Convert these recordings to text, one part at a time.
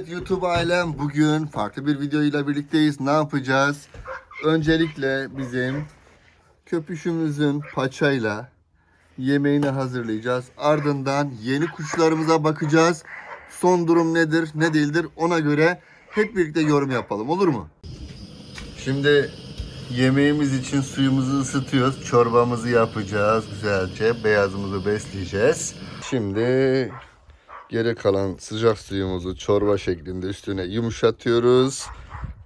Evet YouTube ailem bugün farklı bir videoyla birlikteyiz. Ne yapacağız? Öncelikle bizim köpüşümüzün paçayla yemeğini hazırlayacağız. Ardından yeni kuşlarımıza bakacağız. Son durum nedir, ne değildir ona göre hep birlikte yorum yapalım olur mu? Şimdi yemeğimiz için suyumuzu ısıtıyoruz. Çorbamızı yapacağız güzelce. Beyazımızı besleyeceğiz. Şimdi geri kalan sıcak suyumuzu çorba şeklinde üstüne yumuşatıyoruz.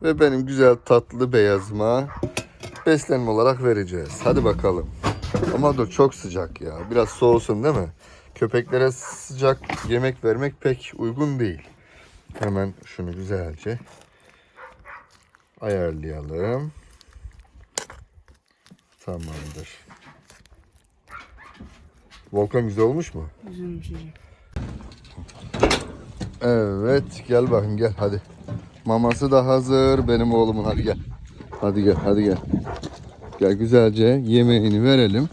Ve benim güzel tatlı beyazıma beslenme olarak vereceğiz. Hadi bakalım. Ama dur çok sıcak ya. Biraz soğusun değil mi? Köpeklere sıcak yemek vermek pek uygun değil. Hemen şunu güzelce ayarlayalım. Tamamdır. Volkan güzel olmuş mu? Hocam. Evet gel bakayım gel hadi. Maması da hazır benim oğlumun hadi gel. Hadi gel hadi gel. Gel güzelce yemeğini verelim.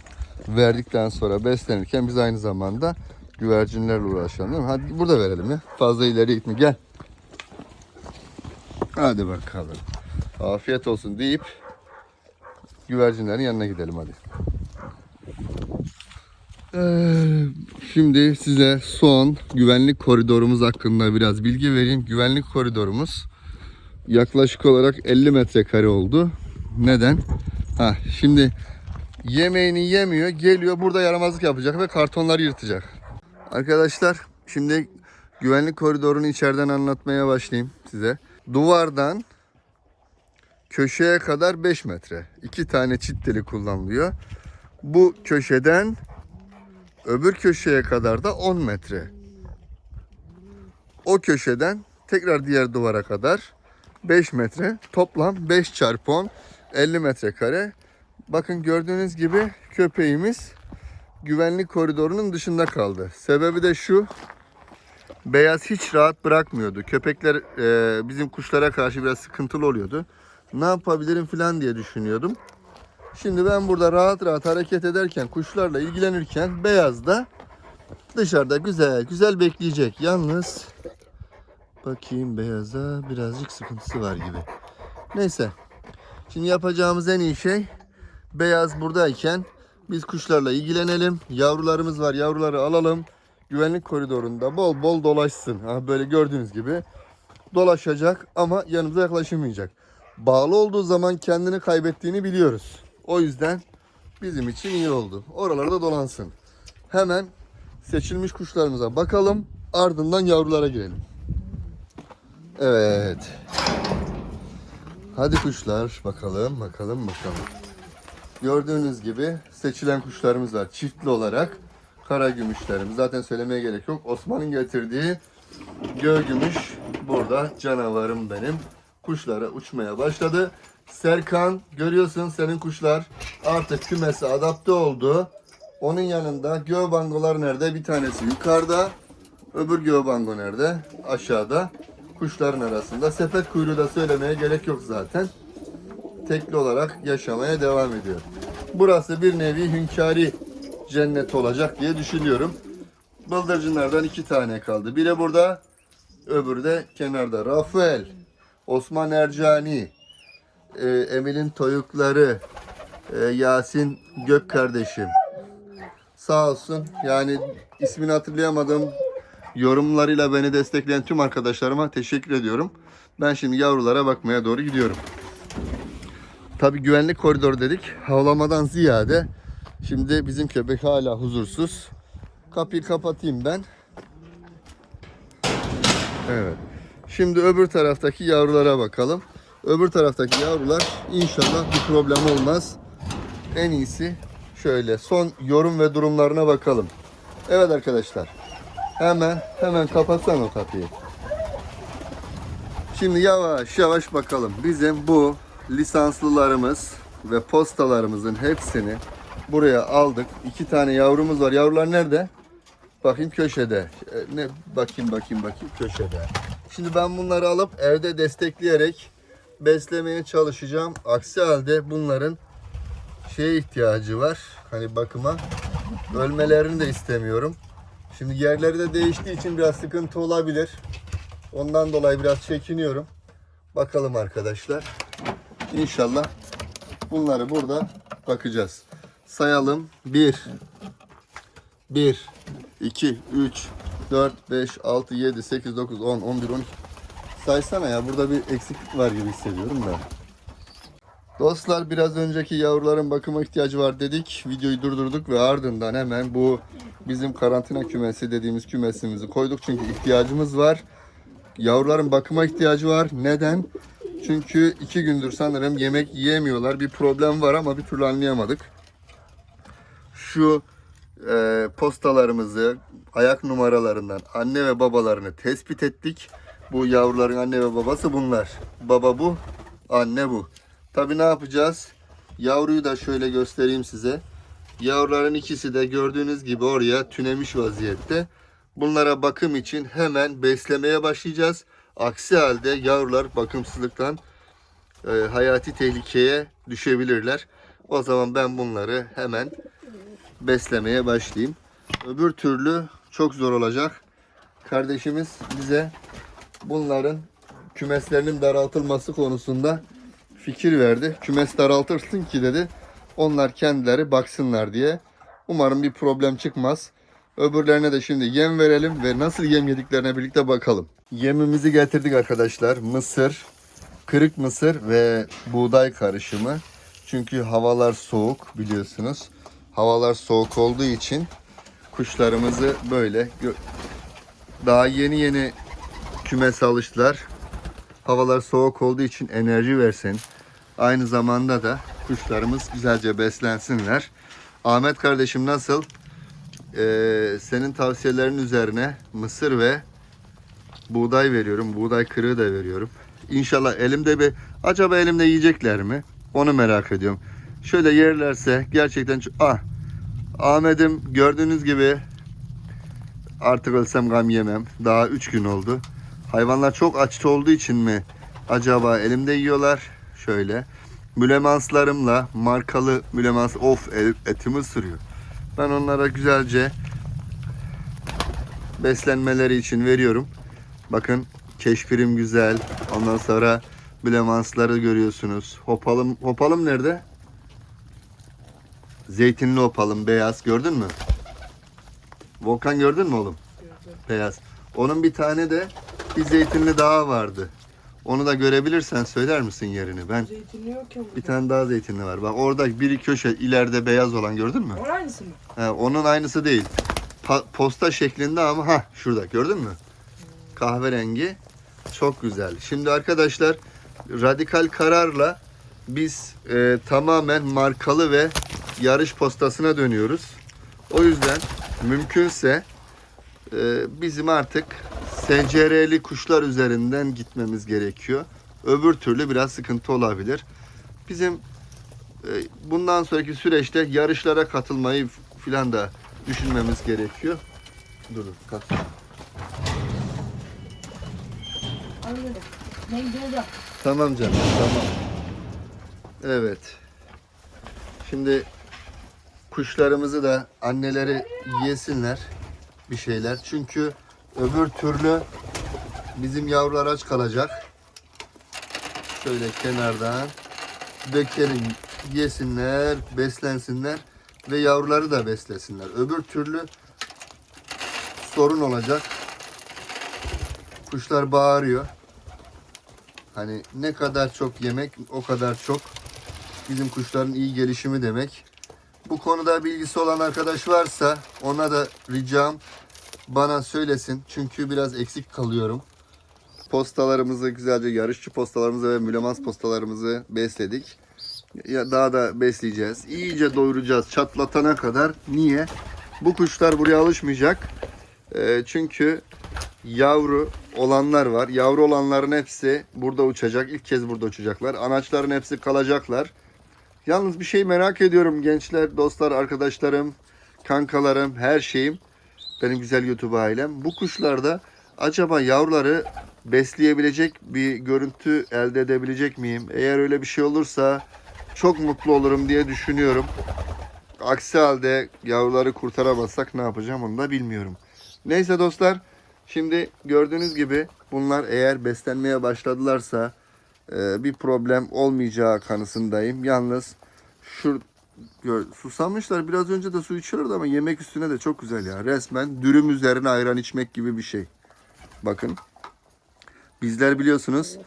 Verdikten sonra beslenirken biz aynı zamanda güvercinlerle uğraşalım değil mi? Hadi burada verelim ya. Fazla ileri gitme gel. Hadi bakalım. Afiyet olsun deyip güvercinlerin yanına gidelim hadi. Ee, Şimdi size son güvenlik koridorumuz hakkında biraz bilgi vereyim. Güvenlik koridorumuz yaklaşık olarak 50 metrekare oldu. Neden? Ha, şimdi yemeğini yemiyor, geliyor burada yaramazlık yapacak ve kartonları yırtacak. Arkadaşlar şimdi güvenlik koridorunu içeriden anlatmaya başlayayım size. Duvardan köşeye kadar 5 metre. İki tane çit teli kullanılıyor. Bu köşeden Öbür köşeye kadar da 10 metre. O köşeden tekrar diğer duvara kadar 5 metre. Toplam 5 çarpı 10 50 metrekare. Bakın gördüğünüz gibi köpeğimiz güvenlik koridorunun dışında kaldı. Sebebi de şu. Beyaz hiç rahat bırakmıyordu. Köpekler e, bizim kuşlara karşı biraz sıkıntılı oluyordu. Ne yapabilirim falan diye düşünüyordum. Şimdi ben burada rahat rahat hareket ederken, kuşlarla ilgilenirken beyaz da dışarıda güzel güzel bekleyecek. Yalnız bakayım beyaza birazcık sıkıntısı var gibi. Neyse. Şimdi yapacağımız en iyi şey beyaz buradayken biz kuşlarla ilgilenelim. Yavrularımız var. Yavruları alalım. Güvenlik koridorunda bol bol dolaşsın. Ha böyle gördüğünüz gibi dolaşacak ama yanımıza yaklaşamayacak. Bağlı olduğu zaman kendini kaybettiğini biliyoruz. O yüzden bizim için iyi oldu. Oralarda dolansın. Hemen seçilmiş kuşlarımıza bakalım. Ardından yavrulara girelim. Evet. Hadi kuşlar bakalım bakalım bakalım. Gördüğünüz gibi seçilen kuşlarımız var çiftli olarak. Kara gümüşlerimiz zaten söylemeye gerek yok. Osman'ın getirdiği göğ gümüş burada canavarım benim. Kuşlara uçmaya başladı. Serkan görüyorsun senin kuşlar artık kümese adapte oldu. Onun yanında göğbangolar nerede? Bir tanesi yukarıda. Öbür göğbango nerede? Aşağıda. Kuşların arasında. Sepet kuyruğu da söylemeye gerek yok zaten. Tekli olarak yaşamaya devam ediyor. Burası bir nevi hünkâri cennet olacak diye düşünüyorum. Bıldırcınlardan iki tane kaldı. Biri burada, öbürü de kenarda. Rafael, Osman Ercani, e, Emel'in toyukları, e, Yasin Gök kardeşim. Sağ olsun. Yani ismini hatırlayamadım. Yorumlarıyla beni destekleyen tüm arkadaşlarıma teşekkür ediyorum. Ben şimdi yavrulara bakmaya doğru gidiyorum. Tabi güvenlik koridoru dedik. Havlamadan ziyade şimdi bizim köpek hala huzursuz. Kapıyı kapatayım ben. Evet. Şimdi öbür taraftaki yavrulara bakalım. Öbür taraftaki yavrular inşallah bir problem olmaz. En iyisi şöyle son yorum ve durumlarına bakalım. Evet arkadaşlar. Hemen hemen kapatsan o kapıyı. Şimdi yavaş yavaş bakalım. Bizim bu lisanslılarımız ve postalarımızın hepsini buraya aldık. İki tane yavrumuz var. Yavrular nerede? Bakayım köşede. E, Ne bakayım bakayım bakayım köşede. Şimdi ben bunları alıp evde destekleyerek beslemeye çalışacağım. Aksi halde bunların şeye ihtiyacı var. Hani bakıma. Ölmelerini de istemiyorum. Şimdi yerleri de değiştiği için biraz sıkıntı olabilir. Ondan dolayı biraz çekiniyorum. Bakalım arkadaşlar. İnşallah bunları burada bakacağız. Sayalım. 1 1 2 3 4 5 6 7 8 9 10 11 12 Saysana ya burada bir eksiklik var gibi hissediyorum da. Dostlar biraz önceki yavruların bakıma ihtiyacı var dedik. Videoyu durdurduk ve ardından hemen bu bizim karantina kümesi dediğimiz kümesimizi koyduk. Çünkü ihtiyacımız var. Yavruların bakıma ihtiyacı var. Neden? Çünkü iki gündür sanırım yemek yiyemiyorlar. Bir problem var ama bir türlü anlayamadık. Şu e, postalarımızı ayak numaralarından anne ve babalarını tespit ettik. Bu yavruların anne ve babası bunlar. Baba bu, anne bu. Tabi ne yapacağız? Yavruyu da şöyle göstereyim size. Yavruların ikisi de gördüğünüz gibi oraya tünemiş vaziyette. Bunlara bakım için hemen beslemeye başlayacağız. Aksi halde yavrular bakımsızlıktan e, hayati tehlikeye düşebilirler. O zaman ben bunları hemen beslemeye başlayayım. Öbür türlü çok zor olacak. Kardeşimiz bize bunların kümeslerinin daraltılması konusunda fikir verdi. Kümes daraltırsın ki dedi. Onlar kendileri baksınlar diye. Umarım bir problem çıkmaz. Öbürlerine de şimdi yem verelim ve nasıl yem yediklerine birlikte bakalım. Yemimizi getirdik arkadaşlar. Mısır, kırık mısır ve buğday karışımı. Çünkü havalar soğuk biliyorsunuz. Havalar soğuk olduğu için kuşlarımızı böyle daha yeni yeni kümese alıştılar. Havalar soğuk olduğu için enerji versin. Aynı zamanda da kuşlarımız güzelce beslensinler. Ahmet kardeşim nasıl? Ee, senin tavsiyelerin üzerine mısır ve buğday veriyorum. Buğday kırığı da veriyorum. İnşallah elimde bir acaba elimde yiyecekler mi? Onu merak ediyorum. Şöyle yerlerse gerçekten. Ah! Ahmet'im gördüğünüz gibi artık ölsem gam yemem. Daha 3 gün oldu. Hayvanlar çok açta olduğu için mi acaba elimde yiyorlar? Şöyle. Mülemanslarımla markalı mülemans of el- etimi ısırıyor. Ben onlara güzelce beslenmeleri için veriyorum. Bakın keşfirim güzel. Ondan sonra mülemansları görüyorsunuz. Hopalım hopalım nerede? Zeytinli hopalım beyaz gördün mü? Volkan gördün mü oğlum? Beyaz. Onun bir tane de bir zeytinli daha vardı. Onu da görebilirsen söyler misin yerini? Ben Zeytinli yok ya bir tane daha zeytinli var. Bak orada biri köşe ileride beyaz olan gördün mü? O aynısı mı? He, onun aynısı değil. Pa- posta şeklinde ama ha şurada gördün mü? Kahverengi. Çok güzel. Şimdi arkadaşlar radikal kararla biz e, tamamen markalı ve yarış postasına dönüyoruz. O yüzden mümkünse e, bizim artık SCR'li kuşlar üzerinden gitmemiz gerekiyor. Öbür türlü biraz sıkıntı olabilir. Bizim e, bundan sonraki süreçte yarışlara katılmayı filan da düşünmemiz gerekiyor. Dur dur kalk. Tamam canım tamam. Evet. Şimdi kuşlarımızı da anneleri yesinler bir şeyler. Çünkü öbür türlü bizim yavrular aç kalacak. Şöyle kenardan dökelim yesinler, beslensinler ve yavruları da beslesinler. Öbür türlü sorun olacak. Kuşlar bağırıyor. Hani ne kadar çok yemek o kadar çok bizim kuşların iyi gelişimi demek. Bu konuda bilgisi olan arkadaş varsa ona da ricam bana söylesin. Çünkü biraz eksik kalıyorum. Postalarımızı güzelce yarışçı postalarımızı ve mülemans postalarımızı besledik. Ya daha da besleyeceğiz. İyice doyuracağız çatlatana kadar. Niye? Bu kuşlar buraya alışmayacak. Ee, çünkü yavru olanlar var. Yavru olanların hepsi burada uçacak. İlk kez burada uçacaklar. Anaçların hepsi kalacaklar. Yalnız bir şey merak ediyorum gençler, dostlar, arkadaşlarım, kankalarım, her şeyim. Benim güzel YouTube ailem. Bu kuşlarda acaba yavruları besleyebilecek bir görüntü elde edebilecek miyim? Eğer öyle bir şey olursa çok mutlu olurum diye düşünüyorum. Aksi halde yavruları kurtaramazsak ne yapacağım onu da bilmiyorum. Neyse dostlar, şimdi gördüğünüz gibi Bunlar eğer beslenmeye başladılarsa e, bir problem olmayacağı kanısındayım. Yalnız şu gör, susamışlar. Biraz önce de su içiyorlardı ama yemek üstüne de çok güzel ya. Resmen dürüm üzerine ayran içmek gibi bir şey. Bakın. Bizler biliyorsunuz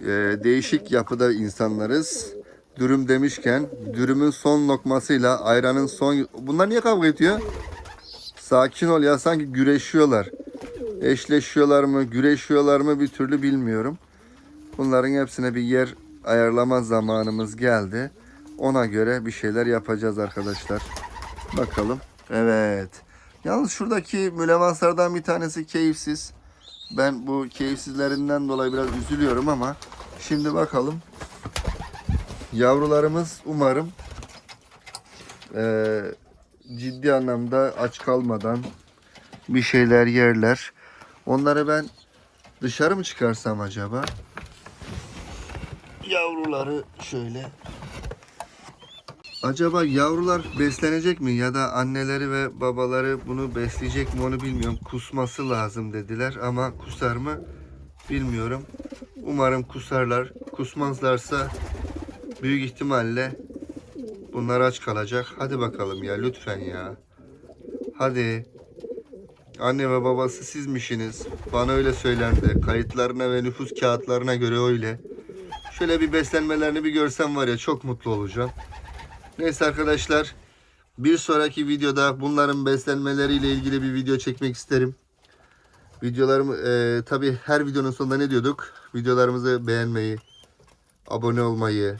e, değişik yapıda insanlarız. Dürüm demişken dürümün son lokmasıyla ayranın son... Bunlar niye kavga ediyor? Sakin ol ya sanki güreşiyorlar. Eşleşiyorlar mı, güreşiyorlar mı bir türlü bilmiyorum. Bunların hepsine bir yer ayarlama zamanımız geldi. Ona göre bir şeyler yapacağız arkadaşlar. Bakalım. Evet. Yalnız şuradaki mülevanslardan bir tanesi keyifsiz. Ben bu keyifsizlerinden dolayı biraz üzülüyorum ama şimdi bakalım. Yavrularımız umarım eee, ciddi anlamda aç kalmadan bir şeyler yerler. Onları ben dışarı mı çıkarsam acaba? Yavruları şöyle. Acaba yavrular beslenecek mi ya da anneleri ve babaları bunu besleyecek mi onu bilmiyorum. Kusması lazım dediler ama kusar mı bilmiyorum. Umarım kusarlar. Kusmazlarsa büyük ihtimalle bunlar aç kalacak. Hadi bakalım ya lütfen ya. Hadi. Anne ve babası sizmişsiniz. Bana öyle söylendi. Kayıtlarına ve nüfus kağıtlarına göre öyle. Şöyle bir beslenmelerini bir görsem var ya çok mutlu olacağım. Neyse arkadaşlar. Bir sonraki videoda bunların beslenmeleriyle ilgili bir video çekmek isterim. Videolarımı e, tabi her videonun sonunda ne diyorduk? Videolarımızı beğenmeyi, abone olmayı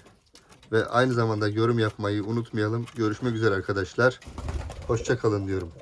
ve aynı zamanda yorum yapmayı unutmayalım. Görüşmek üzere arkadaşlar. Hoşça kalın diyorum.